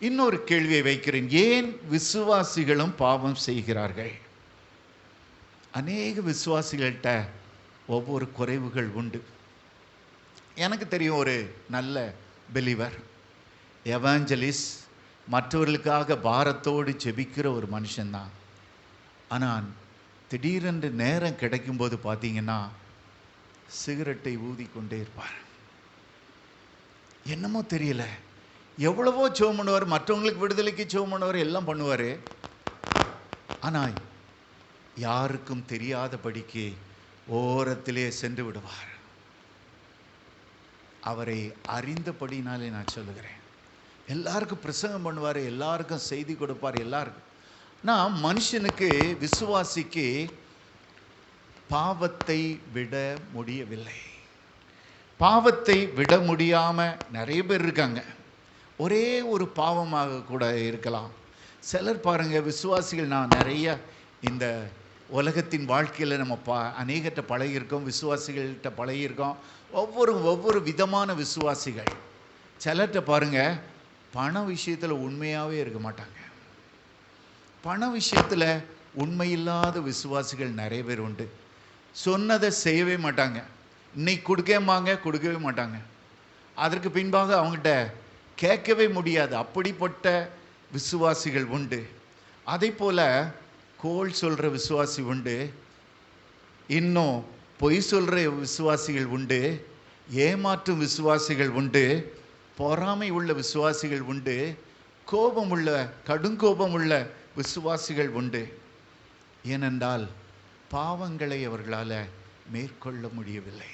இன்னொரு கேள்வியை வைக்கிறேன். ஏன் விசுவாசிகளும் பாவம் செய்கிறார்கள்? அநேக விசுவாசிகள்கிட்ட ஒவ்வொரு குறைவுகள் உண்டு. எனக்கு தெரியும் ஒரு நல்ல பெலிவர் எவாஞ்சலிஸ் மற்றவர்களுக்காக பாரத்தோடு செபிக்கிற ஒரு மனுஷன்தான். ஆனால் திடீரென்று நேரம் கிடைக்கும்போது பார்த்தீங்கன்னா சிகரெட்டை ஊதி கொண்டே இருப்பார். என்னமோ தெரியல. எவ்வளவோ ஜெபம் பண்ணுவார் மற்றவங்களுக்கு விடுதலைக்கு ஜெபம் பண்ணுவார் எல்லாம் பண்ணுவார். ஆனால் யாருக்கும் தெரியாதபடிக்கு ஓரத்திலே சென்று விடுவார். அவரை அறிந்தபடினாலே நான் சொல்லுகிறேன். எல்லாருக்கும் பிரசங்கம் பண்ணுவார் எல்லாருக்கும் செய்தி கொடுப்பார் எல்லாருக்கும். நான் மனுஷனுக்கு விசுவாசிக்கு பாவத்தை விட முடியவில்லை. பாவத்தை விட முடியாமல் நிறைய பேர் இருக்காங்க. ஒரே ஒரு பாவமாக கூட இருக்கலாம். சிலர் பாருங்கள் விசுவாசிகள் நான் நிறைய இந்த உலகத்தின் வாழ்க்கையில் நம்ம பா அநேகட்ட பழகியிருக்கோம் விசுவாசிகள்கிட்ட பழகியிருக்கோம். ஒவ்வொரு ஒவ்வொரு விதமான விசுவாசிகள். சிலர்கிட்ட பாருங்க பண விஷயத்தில் உண்மையாகவே இருக்க மாட்டாங்க. பண விஷயத்தில் உண்மையில்லாத விசுவாசிகள் நிறைய பேர் உண்டு. சொன்னதை செய்யவே மாட்டாங்க. இன்னைக்கு கொடுக்கமாங்க கொடுக்கவே மாட்டாங்க. அதற்கு பின்பாக அவங்ககிட்ட கேட்கவே முடியாது. அப்படிப்பட்ட விசுவாசிகள் உண்டு. அதே போல் கோல் சொல்கிற விசுவாசி உண்டு. இன்னும் பொய் சொல்கிற விசுவாசிகள் உண்டு. ஏமாற்றும் விசுவாசிகள் உண்டு. பொறாமை உள்ள விசுவாசிகள் உண்டு. கோபம் உள்ள கடுங்கோபம் உள்ள விசுவாசிகள் உண்டு. ஏனென்றால் பாவங்களை அவர்களால் மேற்கொள்ள முடியவில்லை.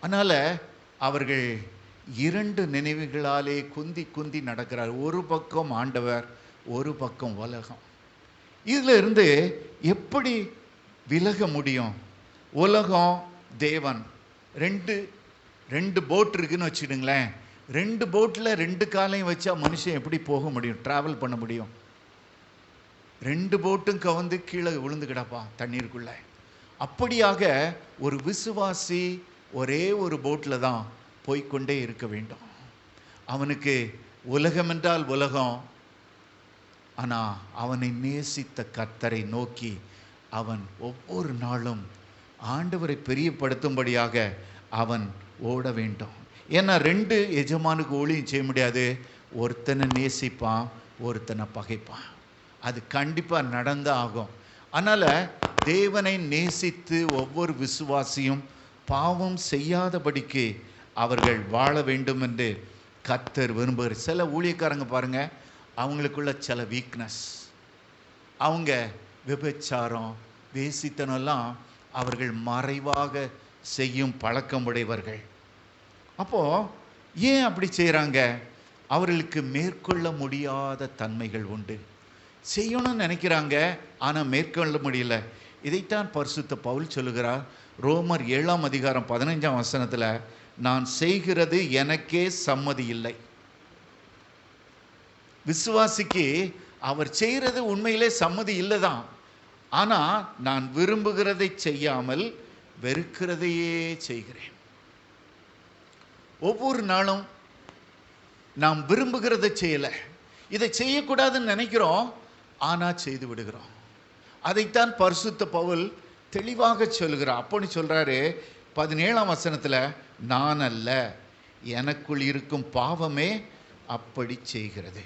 அதனால் அவர்கள் இரண்டு நினைவுகளாலே குந்தி குந்தி நடக்கிறார். ஒரு பக்கம் ஆண்டவர் ஒரு பக்கம் உலகம். இதில் இருந்து எப்படி விலக முடியும்? உலகம் தேவன். ரெண்டு ரெண்டு போட் இருக்குன்னு வச்சுடுங்களேன் ரெண்டு போட்டில் ரெண்டு காலையும் வச்சா மனுஷன் எப்படி போக முடியும்? ட்ராவல் பண்ண முடியும்? ரெண்டு போட்டும் கவுந்து கீழே விழுந்து கிடப்பான் தண்ணீருக்குள்ள. அப்படியாக ஒரு விசுவாசி ஒரே ஒரு போட்டில் தான் போய்க்கொண்டே இருக்க வேண்டும். அவனுக்கு உலகம் என்றால் உலகம். ஆனால் அவனை நேசித்த கர்த்தரை நோக்கி அவன் ஒவ்வொரு நாளும் ஆண்டவரை பெரியப்படுத்தும்படியாக அவன் ஓட வேண்டும். ஏன்னா ரெண்டு எஜமானுக்கு ஊழியம் செய்ய முடியாது. ஒருத்தனை நேசிப்பான் ஒருத்தனை பகைப்பான். அது கண்டிப்பாக நடந்தால் ஆகும். அதனால் தேவனை நேசித்து ஒவ்வொரு விசுவாசியும் பாவம் செய்யாதபடிக்கு அவர்கள் வாழ வேண்டும் என்று கத்தர் விரும்புகிறார் சில ஊழியக்காரங்க பாருங்க அவங்களுக்குள்ள சில வீக்னஸ் அவங்க விபச்சாரம் வேசித்தனெல்லாம் அவர்கள் மறைவாக செய்யும் பழக்கமுடையவர்கள் அப்போது ஏன் அப்படி செய்கிறாங்க அவர்களுக்கு மேற்கொள்ள முடியாத தன்மைகள் உண்டு. செய்யணும்னு நினைக்கிறாங்க ஆனால் மேற்கொள்ள முடியல. இதைத்தான் பரிசுத்த பவுல் சொல்லுகிறார். ரோமர் ஏழாம் அதிகாரம் பதினைஞ்சாம் வசனத்தில் நான் செய்கிறது எனக்கே சம்மதி இல்லை. விசுவாசிக்கு அவர் செய்கிறது உண்மையிலே சம்மதி இல்லை தான் ஆனால் நான் விரும்புகிறதை செய்யாமல் வெறுக்கிறதையே செய்கிறேன். ஒவ்வொரு நாளும் நாம் விரும்புகிறதை செய்யலை. இதை செய்யக்கூடாதுன்னு நினைக்கிறோம் ஆனால் செய்து விடுகிறோம். அதைத்தான் பரிசுத்த பவுல் தெளிவாக சொல்கிறார். அப்போன்னு சொல்கிறாரு பதினேழாம் வசனத்தில் நான் அல்ல எனக்குள் இருக்கும் பாவமே அப்படி செய்கிறது.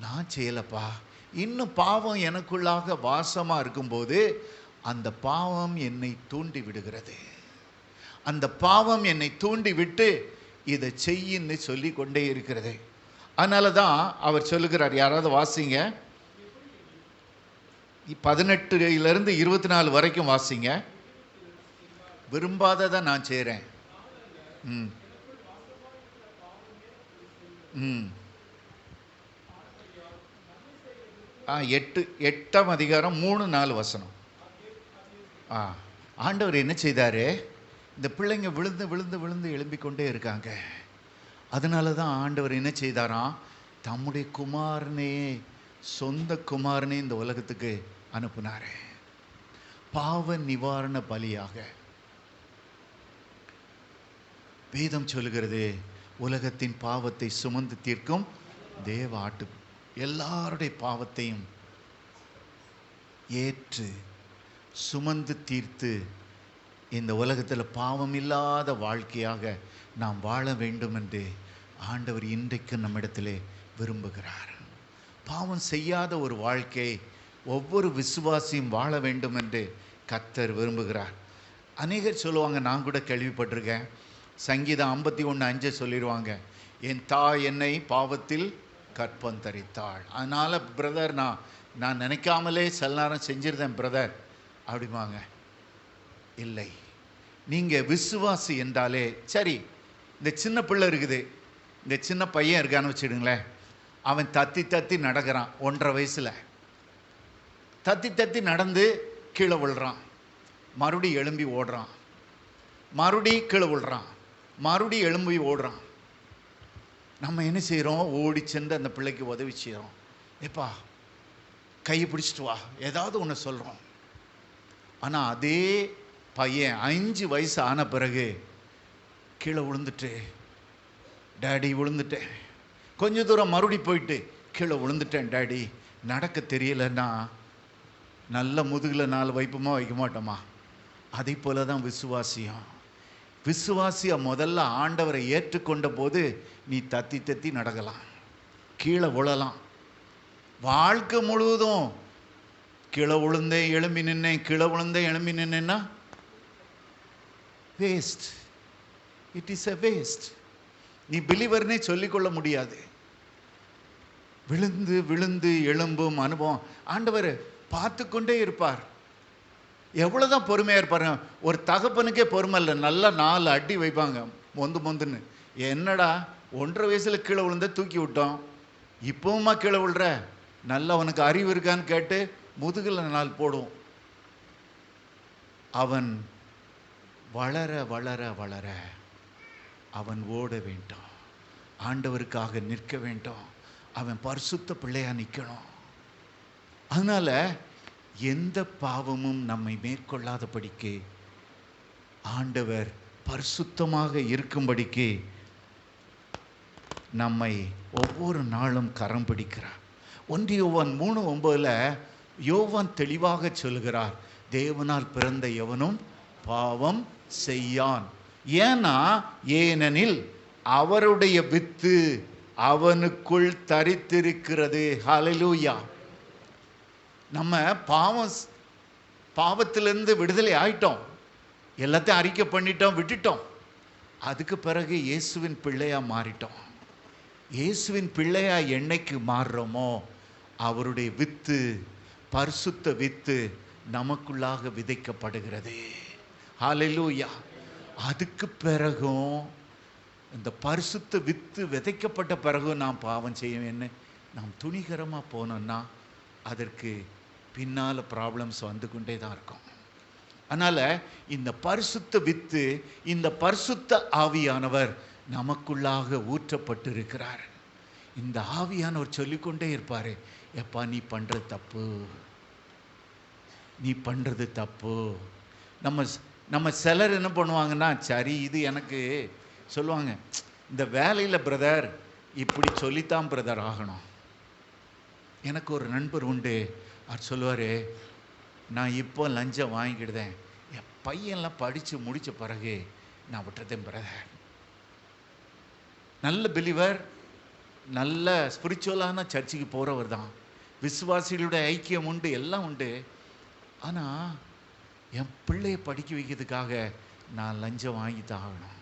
நான் செய்யலப்பா. இன்னும் பாவம் எனக்குள்ளாக வாசமாக இருக்கும்போது அந்த பாவம் என்னை தூண்டி விடுகிறது. அந்த பாவம் என்னை தூண்டி விட்டு இதை செய்யின்னு சொல்லி கொண்டே இருக்கிறது. அதனால தான் அவர் சொல்லுகிறார் யாராவது வாசிங்க. பதினெட்டுலேருந்து இருபத்தி நாலு வரைக்கும் வாசிங்க. விரும்பாததை நான் செய்கிறேன் ம். ம். ஆ எட்டு எட்டாம் அதிகாரம் மூணு நாலு வசனம். ஆ ஆண்டவர் என்ன செய்தார்? இந்த பிள்ளைங்க விழுந்து விழுந்து விழுந்து எழும்பிக் கொண்டே இருக்காங்க. அதனால தான் ஆண்டவர் என்ன செய்தாராம்? தம்முடைய குமாரனே சொந்த குமாரனே இந்த உலகத்துக்கு அனுப்புனாரு. பாவ நிவாரண பலியாக. வேதம் சொல்லுகிறது உலகத்தின் பாவத்தை சுமந்து தீர்க்கும் தேவ ஆட்டு எல்லாருடைய பாவத்தையும் ஏற்று சுமந்து தீர்த்து இந்த உலகத்தில் பாவம் இல்லாத வாழ்க்கையாக நாம் வாழ வேண்டும் என்று ஆண்டவர் இன்றைக்கு நம்மிடத்திலே விரும்புகிறார். பாவம் செய்யாத ஒரு வாழ்க்கை ஒவ்வொரு விசுவாசியும் வாழ வேண்டும் என்று கத்தர் விரும்புகிறார். அநேகர் சொல்லுவாங்க நான் கூட கேள்விப்பட்டிருக்கேன். சங்கீதம் ஐம்பத்தி ஒன்று அஞ்சு சொல்லிடுவாங்க. என் தாய் என்னை பாவத்தில் கற்பம் தரித்தாள் அதனால் பிரதர் நான் நான் நினைக்காமலே சில நேரம் செஞ்சிருந்தேன் பிரதர். அப்படிம்பாங்க. இல்லை. நீங்கள் விசுவாசி என்றாலே சரி இந்த சின்ன பிள்ளை இருக்குது. இந்த சின்ன பையன் இருக்கான்னு வச்சுடுங்களேன் அவன் தத்தி தத்தி நடக்கிறான் ஒன்றரை வயசில். தத்தி தத்தி நடந்து கீழே விழுறான். மறுபடி எழும்பி ஓடுறான். மறுபடி கீழே விழுறான். மறுபடியும் எலும்பி ஓடுறான். நம்ம என்ன செய்கிறோம் ஓடி சென்று அந்த பிள்ளைக்கு உதவி செய்கிறோம் ஏப்பா கையை பிடிச்சிட்டு வா. ஏதாவது ஒன்று சொல்கிறோம் ஆனால் அதே பையன் அஞ்சு வயசு ஆன பிறகு கீழே விழுந்துட்டு டேடி விழுந்துட்டேன். கொஞ்ச தூரம் மறுபடி போயிட்டு கீழே விழுந்துட்டேன் டேடி நடக்க தெரியலன்னா நல்ல முதுகில் நாலு வைப்போமா வைக்க மாட்டோமா? அதே போல தான் விசுவாசியம். விசுவாசியா முதல்ல ஆண்டவரை ஏற்றுக்கொண்ட போது நீ தத்தி தத்தி நடக்கலாம். கீழே விழலாம் வாழ்க்கை முழுவதும் கீழே விழுந்தேன் எழும்பி நின்னேன் கீழே விழுந்தேன் எழும்பி நின்னேன்னா? Waste it is a waste நீ பிலிவர்னே சொல்லிக்கொள்ள முடியாது. விழுந்து விழுந்து எழும்பும் அனுபவம். ஆண்டவர் பார்த்து கொண்டே இருப்பார். எவ்வளோ தான் பொறுமையாக இருப்பாரு? ஒரு தகப்பனுக்கே பொறுமை இல்லை. நல்லா நாலு அடி வைப்பாங்க. மொந்து மொந்துன்னு. என்னடா? ஒன்றரை வயசில் கீழே விழுந்த தூக்கி விட்டோம் இப்போவுமா கீழே விழுற? நல்லா அவனுக்கு அறிவு இருக்கான்னு கேட்டு முதுகில் நாள் போடுவோம். அவன் வளர வளர வளர அவன் ஓட வேண்டும். ஆண்டவருக்காக நிற்க வேண்டும். அவன் பரிசுத்த பிள்ளையாக நிற்கணும் அதனால் எந்த பாவமும் நம்மை மேற்கொள்ளாதபடிக்கு ஆண்டவர் பரிசுத்தமாக இருக்கும்படிக்கு நம்மை ஒவ்வொரு நாளும் கரம் பிடிக்கிறார். ஒன்று யோவான் மூணு ஒன்பதில் யோவான் தெளிவாக சொல்கிறார் தேவனால் பிறந்த எவனும் பாவம் செய்யான். ஏன்னா ஏனெனில் அவருடைய வித்து அவனுக்குள் தரித்திருக்கிறது. ஹலலூயா நம்ம பாவம் பாவத்திலிருந்து விடுதலை ஆயிட்டோம். எல்லாத்தையும் அறிக்கை பண்ணிட்டோம் விட்டுட்டோம். அதுக்கு பிறகு இயேசுவின் பிள்ளையாக மாறிட்டோம். இயேசுவின் பிள்ளையாக என்னைக்கு மாறுறோமோ அவருடைய வித்து பரிசுத்த வித்து நமக்குள்ளாக விதைக்கப்படுகிறது. ஹalleluya அதுக்கு பிறகும் இந்த பரிசுத்த வித்து விதைக்கப்பட்ட பிறகும் நாம் பாவம் செய்யவேன்னு நாம் துணிகரமாக போனோன்னா அதற்கு பின்னால் ப்ராப்ளம்ஸ் வந்து கொண்டே தான் இருக்கும். அதனால் இந்த பரிசுத்த வித்து இந்த பரிசுத்த ஆவியானவர் நமக்குள்ளாக ஊற்றப்பட்டு இருக்கிறார் இந்த ஆவியானவர் சொல்லிக்கொண்டே இருப்பார் எப்பா நீ பண்ணுறது தப்பு. நீ பண்ணுறது தப்பு. நம்ம நம்ம சிலர் என்ன பண்ணுவாங்கன்னா சரி இது எனக்கு சொல்லுவாங்க இந்த வேலையில் பிரதர் இப்படி சொல்லித்தான் பிரதர் ஆகணும். எனக்கு ஒரு நண்பர் உண்டு. அவர் சொல்லுவார் நான் இப்போ லஞ்சம் வாங்கிக்கிடுதேன். என் பையன்லாம் படித்து முடித்த பிறகு நான் விட்டுறதேன் பிரதர் நல்ல பிலிவர் நல்ல ஸ்பிரிச்சுவலான சர்ச்சுக்கு போகிறவர் தான். விசுவாசிகளுடைய ஐக்கியம் உண்டு எல்லாம் உண்டு. ஆனால் என் பிள்ளையை படிக்க வைக்கிறதுக்காக நான் லஞ்சம் வாங்கி தான் ஆகணும்.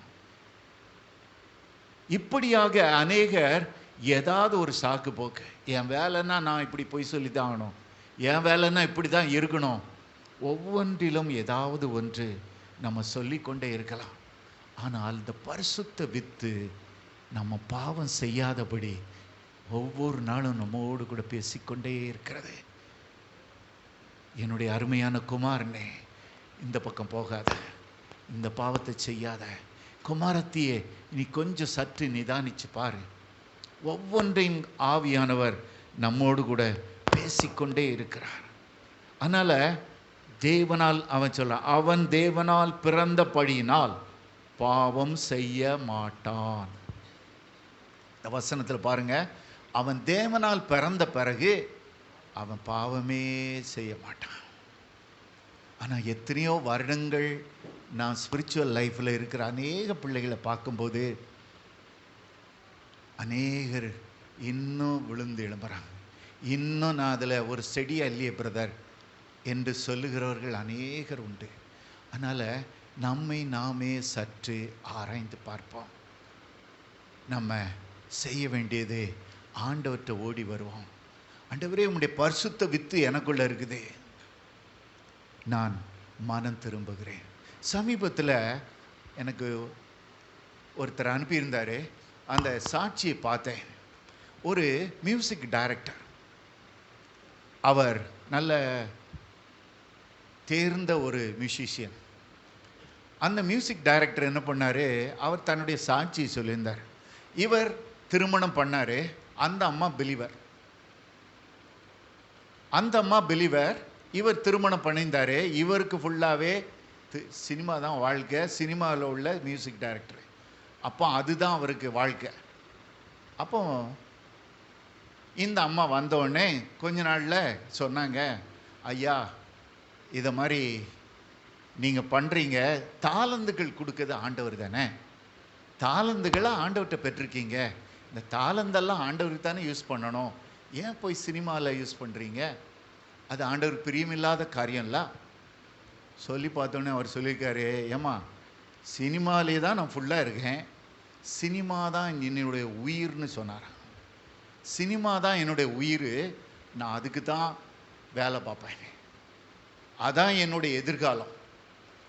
இப்படியாக அநேகர் ஏதாவது ஒரு சாக்கு போக்கு. என் வேலைன்னா நான் இப்படி போய் சொல்லி தான் ஆகணும். என் வேலைன்னா இப்படி தான் இருக்கணும். ஒவ்வொன்றிலும் ஏதாவது ஒன்று நம்ம சொல்லிக்கொண்டே இருக்கலாம். ஆனால் இந்த பரிசுத்த வித்து நம்ம பாவம் செய்யாதபடி ஒவ்வொரு நாளும் நம்மோடு கூட பேசிக்கொண்டே இருக்கிறது. என்னுடைய அருமையான குமாரனே இந்த பக்கம் போகாத. இந்த பாவத்தை செய்யாத. குமாரத்தியே நீ கொஞ்சம் சற்று நிதானிச்சு பாரு. ஒவ்வொன்றையும் ஆவியானவர் நம்மோடு கூட பேசிக்கொண்டே இருக்கிறார். அதனால் தேவனால் அவன் சொல்ல அவன் தேவனால் பிறந்த படியினால் பாவம் செய்ய மாட்டான். இந்த வசனத்தில் பாருங்க அவன் தேவனால் பிறந்த பிறகு அவன் பாவமே செய்ய மாட்டான். ஆனால் எத்தனையோ வருடங்கள் நான் ஸ்பிரிச்சுவல் லைஃப்பில் இருக்கிற அநேக பிள்ளைகளை பார்க்கும்போது அநேகர் இன்னும் விழுந்து எழும்புறாங்க. இன்னும் நான் அதில் ஒரு செடி இல்லையே பிரதர் என்று சொல்லுகிறவர்கள் அநேகர் உண்டு. அதனால் நம்மை நாமே சற்று ஆராய்ந்து பார்ப்போம். நம்ம செய்ய வேண்டியது ஆண்டவற்றை ஓடி வருவோம். ஆண்டவரே உங்களுடைய பரிசுத்த வித்து எனக்குள்ளே இருக்குது. நான் மனம் திரும்புகிறேன். சமீபத்தில் எனக்கு ஒருத்தர் அனுப்பியிருந்தார். அந்த சாட்சியை பார்த்தேன். ஒரு மியூசிக் டைரக்டர் அவர் நல்ல தேர்ந்த ஒரு மியூசிஷியன் அந்த மியூசிக் டைரக்டர் என்ன பண்ணார்? அவர் தன்னுடைய சாட்சியை சொல்லியிருந்தார். இவர் திருமணம் பண்ணார். அந்த அம்மா பிலிவர் அந்த அம்மா பிலிவர் இவர் திருமணம் பண்ணியிருந்தார். இவருக்கு ஃபுல்லாகவே சினிமா தான் வாழ்க்கை. சினிமாவில் உள்ள மியூசிக் டைரக்டர் அப்போ அதுதான் அவருக்கு வாழ்க்கை. அப்போ இந்த அம்மா வந்தோடனே கொஞ்ச நாளில் சொன்னாங்க ஐயா இதை மாதிரி நீங்கள் பண்ணுறீங்க தாளந்துகள் கொடுக்கறது ஆண்டவர் தானே. தாளந்துகளாக ஆண்டவர்கிட்ட பெற்றிருக்கீங்க. இந்த தாளந்தெல்லாம் ஆண்டவருக்கு தானே யூஸ் பண்ணணும். ஏன் போய் சினிமாவில் யூஸ் பண்ணுறீங்க அது ஆண்டவர் பிரியமில்லாத காரியம்ல. சொல்லி பார்த்தோன்னே அவர் சொல்லியிருக்காரு ஏம்மா சினிமாலே தான் நான் ஃபுல்லாக இருக்கேன். சினிமா தான் என்னுடைய உயிர்னு சொன்னாராம் சினிமா தான் என்னுடைய உயிர். நான் அதுக்கு தான் வேலை பார்ப்பேன். அதான் என்னுடைய எதிர்காலம்.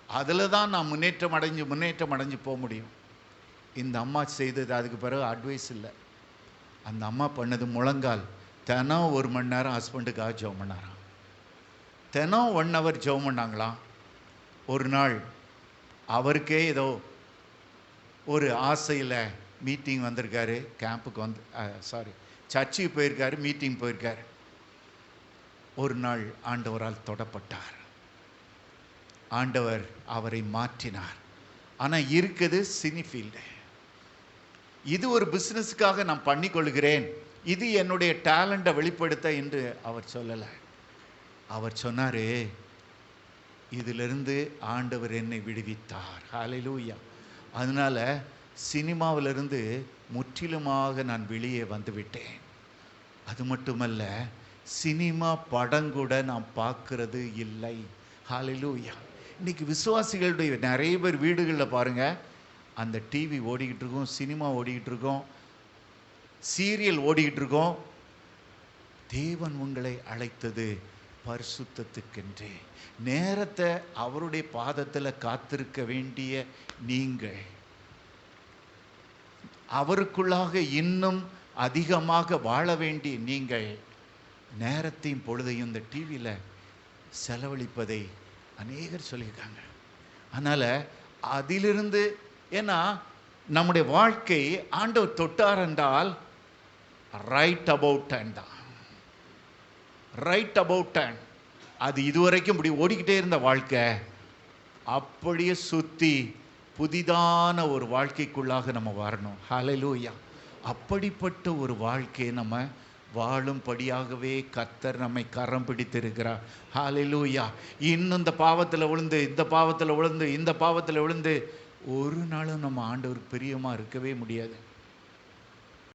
அதில் தான் நான் முன்னேற்றம் அடைஞ்சு முன்னேற்றம் அடைஞ்சு போக முடியும். இந்த அம்மா செய்தது அதுக்கு பிறகு அட்வைஸ் இல்லை. அந்த அம்மா பண்ணது முழங்கால். தினம் ஒரு மணி நேரம் ஹஸ்பண்டுக்காக ஜெபம் பண்ணாராம் தினம் ஒன் ஹவர் ஜெபம் பண்ணாங்களாம் ஒரு நாள். அவருக்கே ஏதோ ஒரு ஆசையில் மீட்டிங் வந்திருக்காரு கேம்புக்கு வந்து சாரி சர்ச்சுக்கு போயிருக்காரு மீட்டிங் போயிருக்காரு. ஒரு நாள் ஆண்டவரால் தொடப்பட்டார். ஆண்டவர் அவரை மாற்றினார். ஆனால் இருக்குது சினிஃபீல்டு இது ஒரு பிஸ்னஸுக்காக நான் பண்ணிக்கொள்கிறேன் இது என்னுடைய டேலண்ட்டை வெளிப்படுத்த என்று அவர் சொல்லலை. அவர் சொன்னார் இதிலிருந்து ஆண்டவர் என்னை விடுவித்தார். ஹalleluya அதனால் சினிமாவிலிருந்து முற்றிலுமாக நான் வெளியே வந்துவிட்டேன். அது மட்டுமல்ல சினிமா படம் கூட நான் பார்க்கறது இல்லை. ஹாலிலூயா இன்னைக்கு விசுவாசிகளுடைய நிறைய பேர் வீடுகளில் பாருங்கள் அந்த டிவி ஓடிக்கிட்டு இருக்கும் சினிமா ஓடிக்கிட்டு இருக்கோம் சீரியல் ஓடிக்கிட்டு இருக்கோம். தேவன் உங்களை அழைத்தது. பரிசுத்தத்துக்கென்றே. நேரத்தை அவருடைய பாதத்தில் காத்திருக்க வேண்டிய நீங்கள். அவருக்குள்ளாக இன்னும் அதிகமாக வாழ வேண்டிய நீங்கள். நேரத்தையும் பொழுதையும் இந்த டிவியில் செலவழிப்பதை அநேகர் சொல்லியிருக்காங்க. அதனால் அதிலிருந்து ஏன்னா நம்முடைய வாழ்க்கை ஆண்டவர் தொட்டார் என்றால் ரைட் அபவுட் டைம் தான். ரைட் அபவுட் டைம் அது இதுவரைக்கும் இப்படி ஓடிக்கிட்டே இருந்த வாழ்க்கை அப்படியே சுற்றி புதிதான ஒரு வாழ்க்கைக்குள்ளாக நம்ம வரணும். ஹலலூயா அப்படிப்பட்ட ஒரு வாழ்க்கையை நம்ம வாழும்படியாகவே கத்தர் நம்மை கரம் பிடித்திருக்கிறார். ஹாலிலூயா இன்னும் இந்த பாவத்தில் விழுந்து இந்த பாவத்தில் விழுந்து இந்த பாவத்தில் விழுந்து ஒரு நாளும் நம்ம ஆண்டவருக்கு பிரியமாக இருக்கவே முடியாது.